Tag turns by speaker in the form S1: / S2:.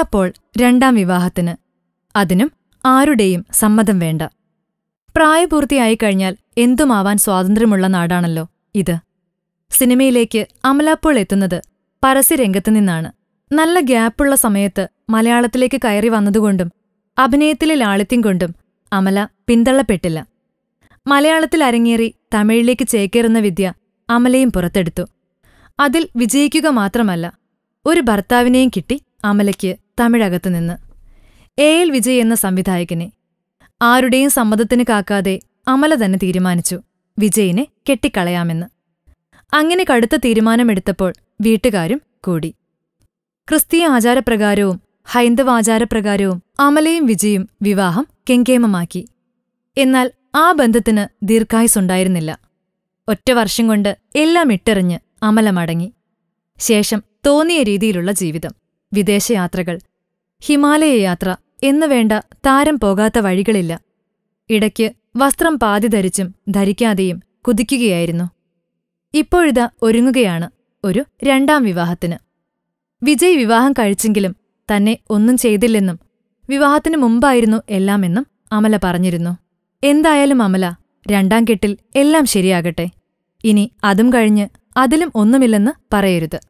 S1: അപ്പോൾ രണ്ടാം വിവാഹത്തിന്. അതിനും ആരുടെയും സമ്മതം വേണ്ട. പ്രായപൂർത്തിയായി കഴിഞ്ഞാൽ എന്തുമാവാൻ സ്വാതന്ത്ര്യമുള്ള നാടാണല്ലോ ഇത്. സിനിമയിലേക്ക് അമലാപ്പോൾ എത്തുന്നത് പരസ്യരംഗത്തു നിന്നാണ്. നല്ല ഗ്യാപ്പുള്ള സമയത്ത് മലയാളത്തിലേക്ക് കയറി വന്നതുകൊണ്ടും അഭിനയത്തിലെ ലാളിത്യം കൊണ്ടും അമല പിന്തള്ളപ്പെട്ടില്ല. മലയാളത്തിൽ അരങ്ങേറി തമിഴിലേക്ക് ചേക്കേറുന്ന വിദ്യ അമലയും പുറത്തെടുത്തു. അതിൽ വിജയിക്കുക മാത്രമല്ല ഒരു ഭർത്താവിനെയും കിട്ടി അമലയ്ക്ക് തമിഴകത്തുനിന്ന്. എ എൽ വിജയ് എന്ന സംവിധായകനെ. ആരുടെയും സമ്മതത്തിന് കാക്കാതെ അമല തന്നെ തീരുമാനിച്ചു വിജയിനെ കെട്ടിക്കളയാമെന്ന്. അങ്ങനെ കടുത്ത തീരുമാനമെടുത്തപ്പോൾ വീട്ടുകാരും കൂടി. ക്രിസ്തീയ ആചാരപ്രകാരവും ഹൈന്ദവാചാരപ്രകാരവും അമലയും വിജയും വിവാഹം കെങ്കേമമാക്കി. എന്നാൽ ആ ബന്ധത്തിന് ദീർഘായുസുണ്ടായിരുന്നില്ല ഒറ്റ വർഷം കൊണ്ട് എല്ലാം ഇട്ടെറിഞ്ഞ് അമല മടങ്ങി. ശേഷം തോന്നിയ രീതിയിലുള്ള ജീവിതം. വിദേശയാത്രകൾ ഹിമാലയ യാത്ര എന്നു വേണ്ട താരം പോകാത്ത വഴികളില്ല. ഇടയ്ക്ക് വസ്ത്രം പാതി ധരിച്ചും ധരിക്കാതെയും കുതിക്കുകയായിരുന്നു. ഇപ്പോഴിതാ ഒരുങ്ങുകയാണ് ഒരു രണ്ടാം വിവാഹത്തിന്. വിജയ് വിവാഹം കഴിച്ചെങ്കിലും തന്നെ ഒന്നും ചെയ്തില്ലെന്നും വിവാഹത്തിനു മുമ്പായിരുന്നു എല്ലാമെന്നും അമല പറഞ്ഞിരുന്നു. എന്തായാലും അമല രണ്ടാം കെട്ടിൽ എല്ലാം ശരിയാകട്ടെ. ഇനി അതും കഴിഞ്ഞ് അതിലും ഒന്നുമില്ലെന്ന് പറയരുത്.